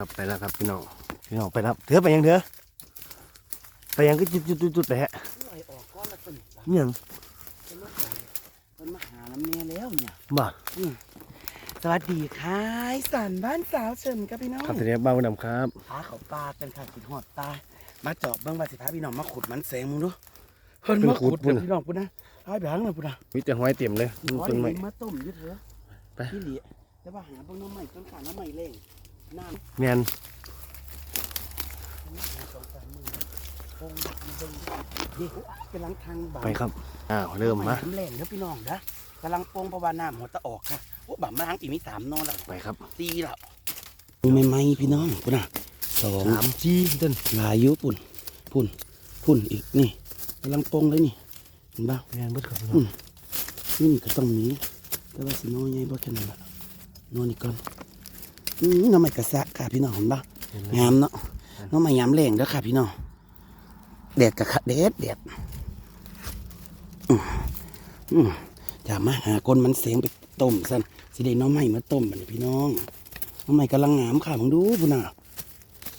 ครับไปแล้วครับพี่น้องพี่น้องไปแล้วเถอะไปยังเถอะไปยังก็จุดจุดจุดจุดไปฮะลอยออกก้อนละตัวนี้เนี่ยงเป็นมาหาเป็นมาหาน้ำเมียแล้วเนี่ยบ่สวัสดีค่ะอีสันบ้านสาวเฉินครับพี่น้องครับทีนี้บ้านคุณดำครับพาเขาปลาเป็นค่ะขุดหอดตามาเจาะเบิ้งว่าสิพาพี่น้องมาขุดมันแสงมึงดูเพิ่นมาขุดเด้อพี่น้องพุ่นนะเอาไปหางหน่อยพุ่นนะวิแต่ห้อยเต็มเลยมันขอต้นไม้ให้มาต้มอยืดเถอะไปพี่เหลียแต่ว่าหาเบิ้งน้ำใหม่ต้นขาน้ำใหม่เล่งน้ำ แมนหาสองสามมือคงมาเบิ้งดิกำลังทางบ่าไปครับอ้าวเริ่มมาน้ำแรงเด้อพี่น้องนะกำลังโปงเพราะว่าน้ำหัวตะออกค่ะโอ้บ่ามาทางอีกมีสามนอนแล้วไปครับตีแล้วไม่ไม่พี่น้องปุ่นอะสองสามจีต้นลายอยุปุ่นปุ่นปุ่นอีกนี่กำลังโปงเลยนี่เห็นป่ะแมนเบิดครับพี่น้อืองมนี่ก็ต้องมีแต่ว่าสิน้อยใหญ่บ่แค่นั้นละนอนอีกก่อน อืมน้ำไม่กระซะค่ะพี่น้องเห็นป่ะเห็นไหมงามเนาะน้ำไม่ยามแรงเด้อค่ะพี่น้องแดดกะคะแดดแดดอืมอืมอย่ามาหาคนมันเสียงไปต้มสันสิได้หน้องไม้มาต้มบัดนี้พี่น้องหน้องไม้กำลังงามค่ะมึงดูพุ่นน่ะ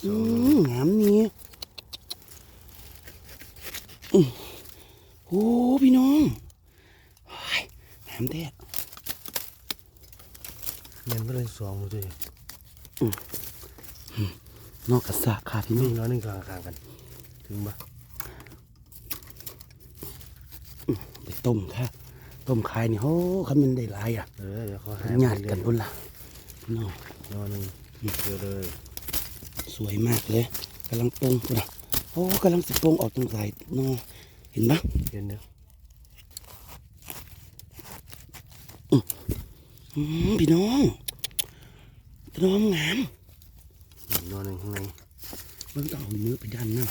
อืมงามนี่อืมโอ้พี่น้องโอ้ยงามแท้แมนก็เลยสองเลย นอกกระสะค่ะพี่น้นี่องน้อยหนึงกลางกลางกัน ถึงปะไปต้มค่ะต้มขายนี่โอ้คันมันได้หลายอะเออเดี๋ยวเขาหาญาติกันพุ่นล่ะพี่น้องน้อยหนึงเจอเลยสวยมากเลยกำลังปรุงพุ่นน่ะโอ้กำลังสิปรุงออกตรงสายนอเห็นปะเห็นเนาะอืมพี่น้องพี่ น้องงามน้อยหนึงข้างในมันต้องเอาเนื้อไปดันนะ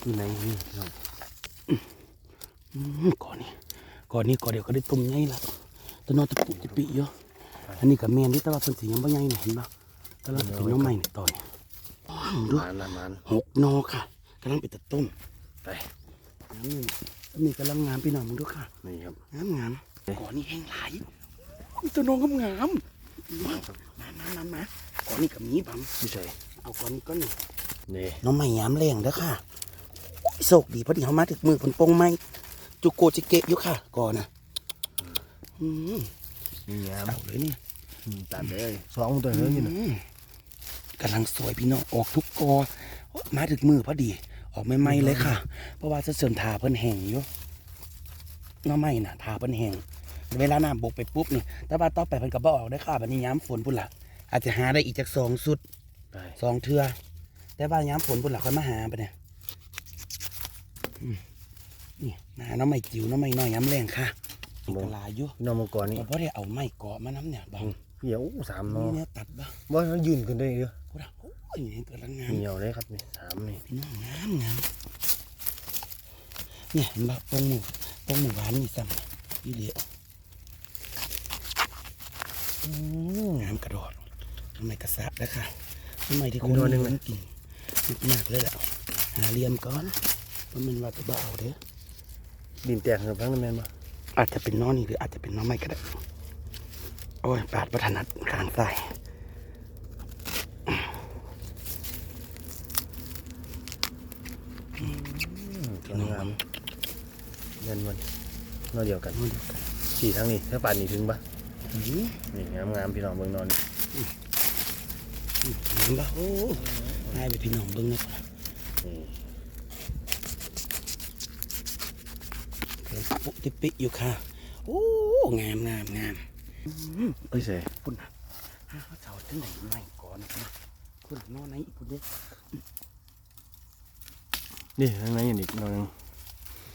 ข้างในนี่พี่น้องอืมก่อนนี้ก่อนนี้ก่อนเดี๋ยวก็ได้ต้มไงละแตะนอตะปุจะปิเยอะอันนี้กับแมนที่แต่ว่าเป็นสียังไม่ไงเนี่ยเห็นปะกำลังจะเป็นน้องใหม่เนี่ยตอนนี้ว้าวดูมานมานมานหกนอค่ะกำลังไปตัดต้มไปน้ำหนึ่งต้นนี้กำลังงามพี่น้องมึงดูค่ะนี่ครับงามงามก่อนนี้แห้งไหลายอุ๊ยตัวน้องก็งามมามา มามามาก่อนนี้กับมีบังพี่ใส่เอาก่อนนี้ก็นี่นี่น้องใหม่ยามแรงเด้อค่ะโอ้ยโชคดีพอดีเขามาถึงมือผลปงไม้จุโกจิเกะอยู่ค่ะ ก่อนนะอืมนี่งามเอาเลยนี่อืมตัดเลยสองตัวเลยนี่นะอืมกำลังสวยพี่น้องออกทุกกอโอ๊ยมาถึงมือพอดี ออกไม่ไหมๆเลยค่ะ เพราะว่าจะเสริมทาเพิ่นแห้งอยู่น้องใหม่น่ะทาเพิ่นแห้ง เวลาน้ำบกไปปุ๊บนี่แต่ว่าต่อไปเพิ่นก็บ่ออกได้อค่ะบัดนี้ย้ำฝนพุ่นละอาจจะหาได้อีกจากสองสุดไปสองเทือแต่ว่าย้ำฝนพุ่นละค่อยมาหาไปเนี่ยอืมนี่มาหาน้องใหม่จิ๋วน้องใหม่น้อยย้ำแรงค่ะอีกหลายอยู่น้องมังกรนี่แต่พอได้เอาไม้เกาะมาน้ำเนี่ยบางเหี่ยวสามนอนี่เนี่ยตัดบ้างว่ามันยืนขึ้นได้เยอะพูดอะโอ้ยนี่กำลังงามเหี่ยวเลยครับนี่สามนี่พี่น้องงามงามเนี่ยเห็นปะปงหมูปงหมูหวานนี่ซ้ำนี่เดียว อืมงามกระโดดทำไมกระซับแล้วค่ะทำไมที่คนนิมันกินมากเลยแหละหาเหลี่ยมก่อนเพราะมันว่าจะบ้าเอาเด้อดินแตกกับพังนั่นแม่นปะอาจจะเป็นน้องนี่หรืออาจจะเป็นน้องไม่ก็ได้โอ้ยปาดประถนัดข้างซ้ายสวยงามเงินมันนอเดียวกันนู่นเดียวกันสี่ทั้งนี้ถ้าป่านนี้ถึงปะอืม นี่งามงามพี่น้องเบิ่งนอนนี่เห็นปะโอ้ง่ายไปพี่น้องเบิ้งนะนี่เกินปุ๊ติปิอยู่ค่ะ โอ้งามงามงามเอ้ยเสคุณนะฮะเขาเสาที่ไหนไม่ก่อนนะคุณนอนไหนอีกคุณเนี่ยนี่ข้างในอีกนอยหนึง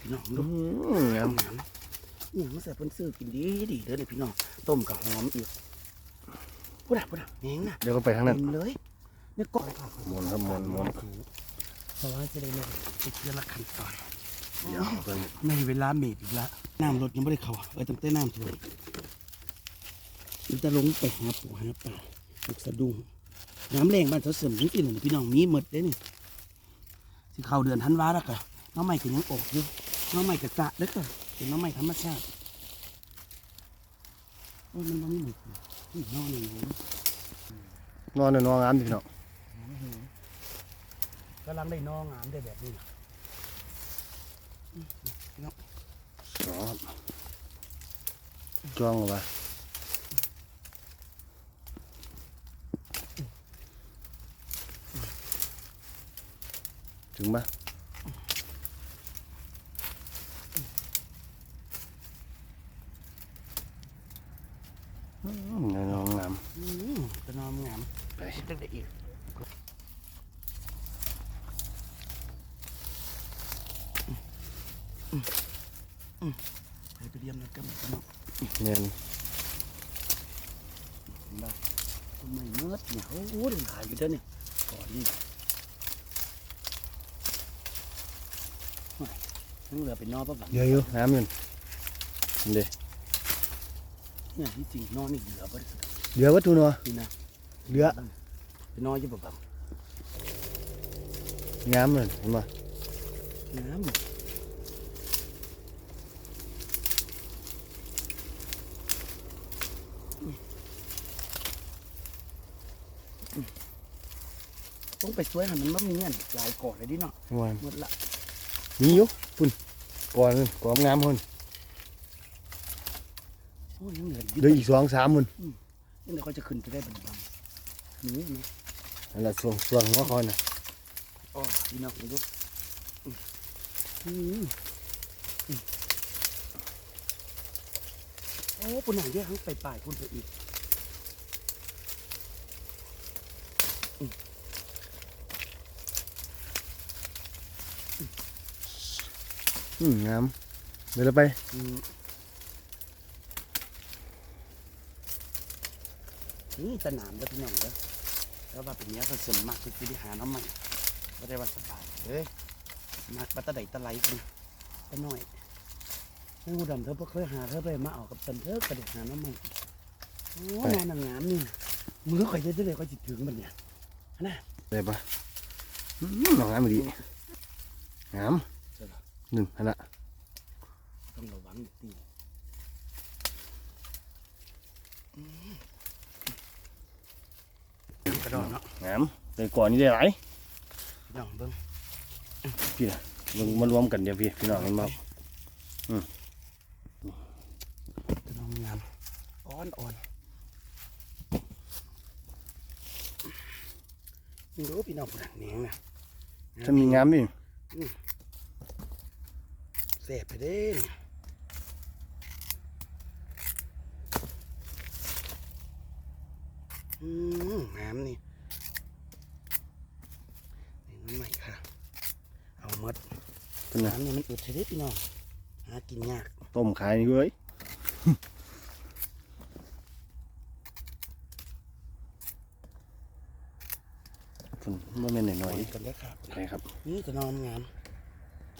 พี่น้องดูงามงาม เนี่ยมาใส่เพิ่นซื้อกินดีดีเด้อเลยพี่น้องต้มกับหอมอีกพูดอะพูดอะเองนะเดี๋ยวก็ไปทางนั้นเต็มเลยเนี่ยก็หมุนครับหมุนหมุนเพราะว่าจะได้เลยไปเชื่อละขั้นตอนเดี๋ยวเพิ่นในเวลาเมดอีกละน้ำรถยังไม่ได้เข้าอะเออตั้งแต่น้ำท่วมมันจะลงไปหาปูหาปลาลูกสะดุ้งน้ำแรงบ้านเขาเสริมจริงๆเลยพี่น้องมีหมดเด้นี่สิเข้าเดือนธันวาแล้วค่ะน้องใหม่ก็ยังออกอยู่น้องใหม่ก็จะเด้อค่ะ เป็นน้องใหม่ธรรมชาติโอ้ยมันบ่มีหมดนี่น้องนี่หนูนอนน่ะนอนงามพี่น้องกำลังได้นองามได้แบบนี้สองจ้องเอาไว้ถึงปะอืมนอนงาม อืมจะนอนงาม ไปจะได้อีกไปไปเรียมแล้วกันพี่น้องเนียนทำไมเมื่อเนี่ยโอ้โห ไปนอนปะบังเยอะอยู่น้ำอยู่นี่เด้เนี่ยที่จริงนอนนี่เหลือบ่ได้สักเหลือวัตถุเนาะทีนะเหลือไปนอนอยู่ปะบังงามเลยเห็นปะน้ำต้องไปช่วยให้มันมันมีเนี่ยหลายก่อนเลยดิเนาะวันหมดละมีอยู่พุ่นก่อนเลยก่อนงามคนโอ้ยยังเหลือเหลืออีกสองสามมันยังเดี๋ยวเขาจะขึ้นไปได้บังบังนี่ไหม นั่นแหละส่วงส่วงหัวคอนน่ะอ๋อพี่น้องดูอืมอืมอืมโอ้ปุ่นหนังเยอะทั้งไปป่ายปุ่นไปอีกอืมงามเดี๋ยวเราไปอืมนี่สนามเด้อพี่น้องเด้อ แล้วว่าเป็นเนี้ยผสมมากคือที่หาน้ำมันไม่ได้ว่าสบายเอ้ยมากปัตตะไดตะไลกันไปหน่อยให้หูดำเธอเพิ่งเคยหาเธอไปมาเอากับตันเธอกระเด็หาน้ำมันโอ้นอนงามนี่มือข่อยจะได้เลยข่อยจิถึงมันเนี่ยนะได้ปะอืมน้องงามดีงามใช่ปะหนึ่งอันละต้องระวังตี กระโดดเนาะงามได้ก่อนนี่ได้หลายพี่น้องเบิ้งพี่น่ะมึงมารวมกันเดี๋ยวพี่พี่น้องเห็นบ่กระโดดงามอ่อนอ่อนนี่รู้พี่น้องผู้นักเนียงนะถ้ามีงามนี่เสพไปเด้ นอืมน้ำนี่นี่น้ำใหม่ค่ะ เอาหมดเป็นน่ะน้ำนี่มันอึดเฉยๆพี่น้องหากินยากต้มขายนี่เว้ยฝุ่นมันเป็นหน่อยกันแล้วครับๆไปครับ นี่จะนอนงาม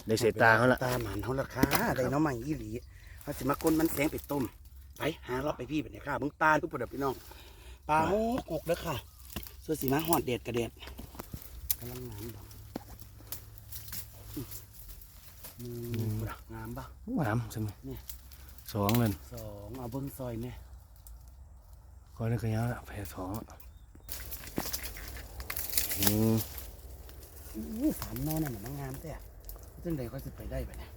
ได้เสยตาเขาละตาหมันเขาละค่ะได้น้องใหม่อีหลีเขาสิมากลนมันแสงไปต้ม ไปหารอบไปพี่ไปเนี่ยค่ะมึงตาทุกประดับพี่น้อง ปลาโหกกแล้วค่ะส่วนสีมาหอดเด็ดกระเด็ดกำลังงามดอกอืมปะงามปะงามใช่ไหมเนี่ยสองเลยสองเอาเบิ้งซอยเนี่ยก้อนนี้ก็ยังละแผ่สองละอืมอู้สามนอนน่ะมันงามแต่จังใดเขาจะไปได้ไปเนี่ย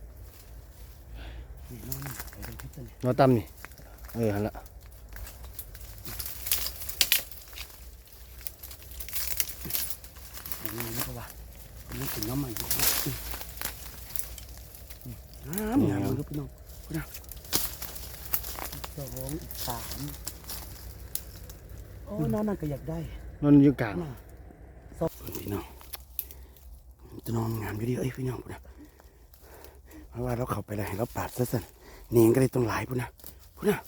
นี่นอนนี่ไปเป็นพิษเนี่ยนอตั้มนี่เออหันละ อย่า งนี้นะเพราะว่านี่ถึงน้ำมันน้ำงามเลยพี่น้องพี่น้องสองสามโอ้นอนนั่นก็อยากได้นอนอยู่กลางน่ะสองพี่น้องจะนอนงามอยู่ดีเอ้ยพี่น้องพุ่นนะเพราะว่าเราเข้าไปแล้วให้เราปาดซะสั่นเนียงก็เลยต้องหลายพุ่นนะพุ่นนะ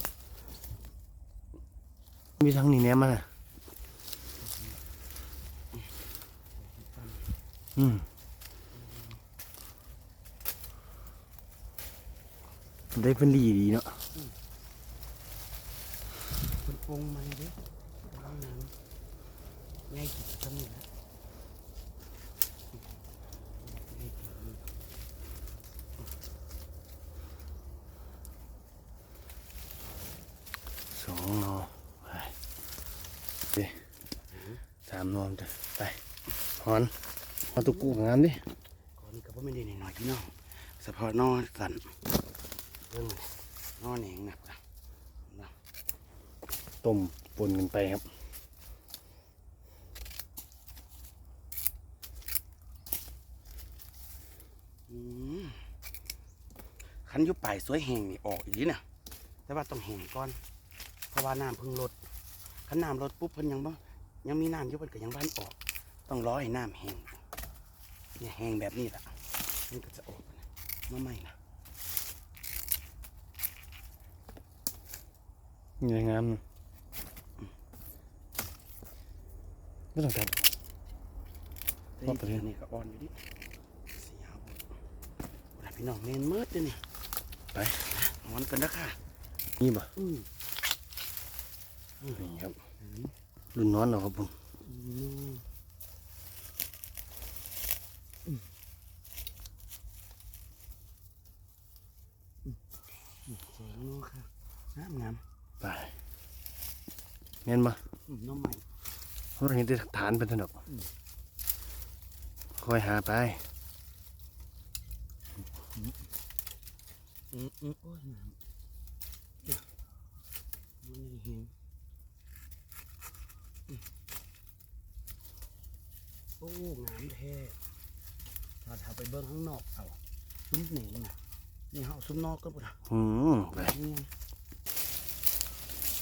มีทั้งนี่แหนมมาน่ะ อืมได้เป็นดีดีเนาะเป็นปงมันดิน้ำน้ำง่ายกิจกรรมนี่นะง่ายกิจกรรม สองนอไปเด้ อนเถอะไปหอน เอาตุกกูงามดิก่อนนี้ก็บ่ไม่ได้หน่อยๆพี่น้องเฉพาะนอสันเรื่องนอแหนงหนักนะนะต้มปนกันไปครับอืมคันอยุบป่ายสวยแห้งนี่ออกอีกนิดนะแต่ว่าต้องแห้งก่อน เพราะว่าน้ำเพิ่งลดคันน้ำลดปุ๊บเพิ่นยังบ่ยังมีน้ำอยู่เพิ่นก็ยังบ้านออก ต้องรอให้น้ำแห้ง เนี่ยแห้งแบบนี้แหละมันก็จะออกนะมาใหม่นะนี่งามนะไม่ต้องตัดแต่ออกไปเลยนี่ก็อ่อนอยู่ดิสีขาวโอ้ยพี่น้องเมนมืดเลยนี่ไปนอนกันนะค่ะนี่บ่อืมนี่ครับรุ่นนอนเหรอครับผมอืมอืม อืมสวยเนาะค่ะงามงามไปเงี้ยบ่อืมน้องใหม่เพราะเราเห็นแต่ฐานเป็นถนนคอยหาไป อืมอืมโอ้ยงามเดี๋ยวมันไม่เห็นอืมโอ้งามแท้ถ้าถ้าไปเบิ้งข้างนอกเอาซุ้มเหน่งน่ะ นี่เฮาซุ้มนอกก็บ่ได้อืมไปนี่ไง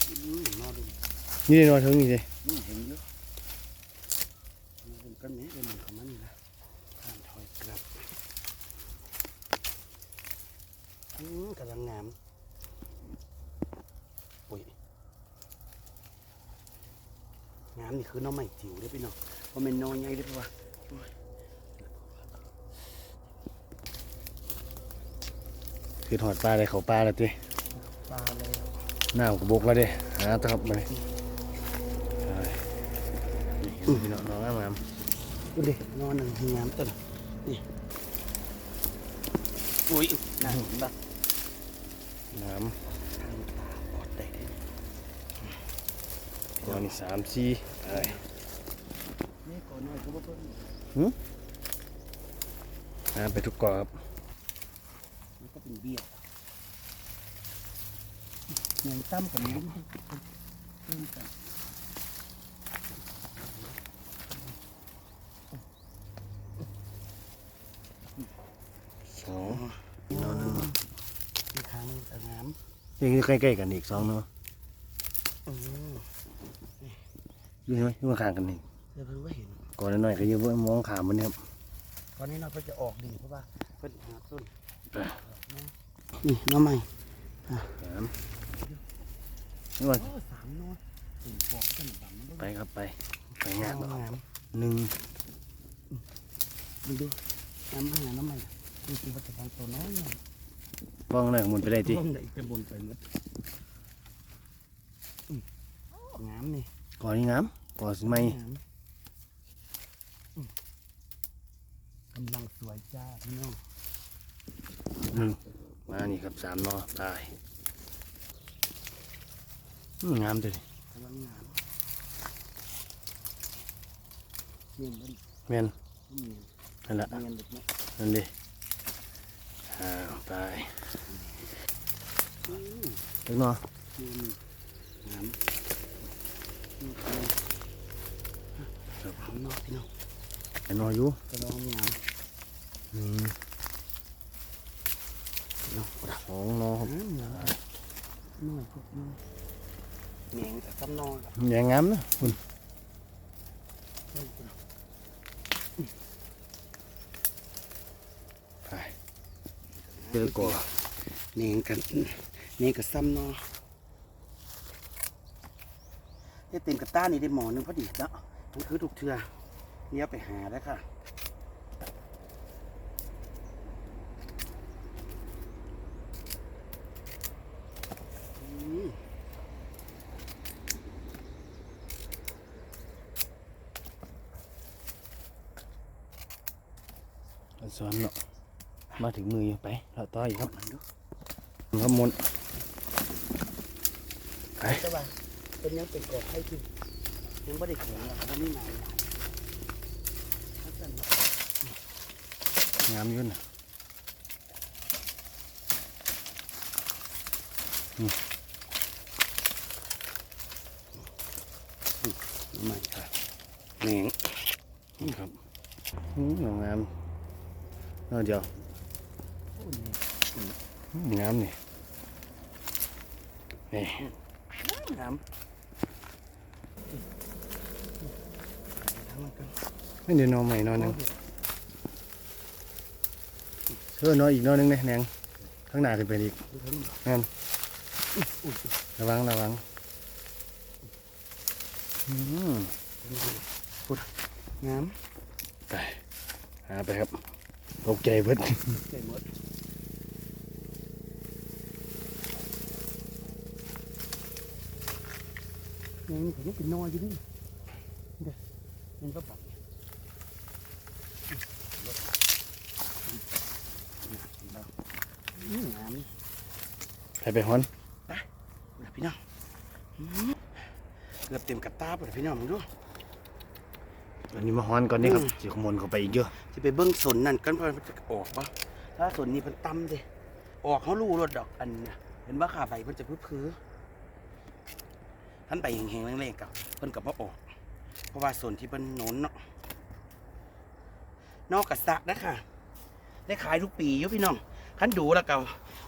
อืมนอกดูนี่ได้นอนถึงนี่เลยนี่เห็นเยอะมันเป็นก้อนเมฆเลยมันของมันนี่นะข้ามถอยกลับอืมกำลังงามโอ้ยงามนี่คือน้องใหม่จิ๋วเด้อพี่น้องเพราะมันน้อยใหญ่เด้อเพราะว่าโอ้ย คือถอดปลาเลยเขาปลาแล้วติปลาเลยหน้าก็บกแล้วเด้หาตะครับมาเลยไปนี่เห็นพี่น้องน้องงามดูดินอนหนึ่งงามต้นนี่อุ้ยน่าเห็นปะๆงามทางตาบอดได้เลยก่อนนี่สามสี่ไปนี่ก่อนหน่อยก็บ่เพิ่นหาไปทุกเกาะครับ มันก็เป็นเบี้ยเหมือนตั้มกับลิ้นเพิ่มกันสองนอนหนึ่งที่ทางสนามยังอยู่ใกล้ๆกันอีกสองเนาะอืมอยู่ไหมอยู่ข้างๆกันนี่เดี๋ยวเพิ่นว่าเห็นก่อนหน่อยๆก็อยู่มองขามมันนี่ครับตอนนี้เราก็จะออกดีเพราะว่าเพิ่นหาต้นไป นี่น้องใหม่สามนี่ว่าโอ้สามนอเป็นพวกต้นดำมันไปครับไปไปงานงามงามหนึ่งดูดูน้ำหาน้ำใหม่ดูสิว่าจะทางตัวน้อยหน่อยบ้องหน่อยหมุนไปได้ทีบ้องได้ไปบนไปหมดอืมงามนี่ก่อนนี้น้ำก่อนสิไม่งามอืมกำลังสวยจ้าพี่น้องหนึ่ง มานี่ครับสามนอตายอืมงามเลยกำลังงามเมียนมันแม่นเมียนนั่นแหละเมียนแบบนี้นั่นดิอ่าไปอืมเล็กนอเมียนงามนี่พี่น้องครับข้างนอกพี่น้องไอ้นออยู่กำลังงามหนึ่ งพี่น้องปรับสองนอครับงามงามน้อยพวกน้อยเมียงกับซ้ำนอนครับอย่างงามนะคุณเฮ้ยพี่น้องไปเจอก่อเนียงกันเนียงกับซ้ำนอนได้เต็มกับต้านี่ได้หมอหนึงพอดีแล้วมันคือถูกเทือเลี้ยวไปหาแล้วค่ะ วนเนาะมาถึงมือไปเราต่ออีกครับครับมนไปสบายเป็นยังเป็นกอบให้ที่ยังไม่ได้แข็งนะครับนี่นายงามยุ่นนะนี่ไม่ครับนี่ครับงาม เออเดี๋ยวอืมงามนี่ นี่น้ำไม่เดี๋ยวนอนใหม่นอนหนึงเชื่อนอนอีกนอนหนึงเนี่ยแนงข้างหน้าขึ้นไปอีกงามระวังระวังอืมน้ไปหาไปครับ ตกใจเพิ่นำใจหมดยังผมยังเป็นนอยอยู่นี่เดี๋ยวมันก็ปักนี่น้ำไปไปฮอนนะพี่น้องอืมเกือบเต็มกระตาปเลยพี่น้องมึงดู อันนี้มาฮอนก่อนนี่ครับอืมสิขโมยเข้าไปอีกเยอะจะไปเบิ้งสนนั่นกันเพราะมันจะออกปะถ้าสนนี้มันต่ำเด้ออกเขาลู่รถดอกอันน่ะเห็นว่าขาใบมันจะพื้พื้ท่านไปแหงๆแรงๆกับเพิ่นกับว่าออก เพราะว่าส่วนที่มันโนนเนาะนอกกระสะนะค่ะ ได้ขายทุกปีอยู่พี่น้องคันดูแล้วก็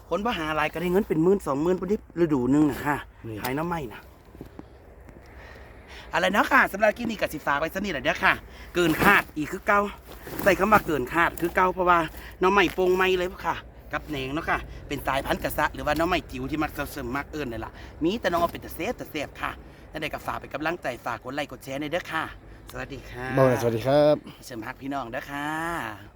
คนว่าหาอะไรก็ได้เงินเป็นหมื่นสองหมื่นพอดีฤดูหนึงนะค่ะนี่ขายน้ำไหม้นะ อะไรเนาะค่ะสำหรับคลิปนี้กับสิฝากไว้สนิทหน่อยเด้อค่ะ เกินคาดอีกคือเก่าใส่คำว่าเกินคาดคือเก่าเพราะว่าน้องใหม่โปงไม่เลยค่ะ กับแหนงเนาะค่ะ เป็นสายพันธุ์กระสะหรือว่าน้องใหม่จิ๋วที่มักจะเสริมมากเอิญเลยล่ะ มีแต่น้องเอาเป็นแต่เซฟแต่เซฟค่ะนั่นเด็กก็ฝากเป็นกำลังใจฝากกดไลค์กดแชร์ในอยเด้อค่ะ สวัสดีค่ะเบาหน่อยสวัสดีครับ เสริมฮักพี่น้องเด้อค่ะ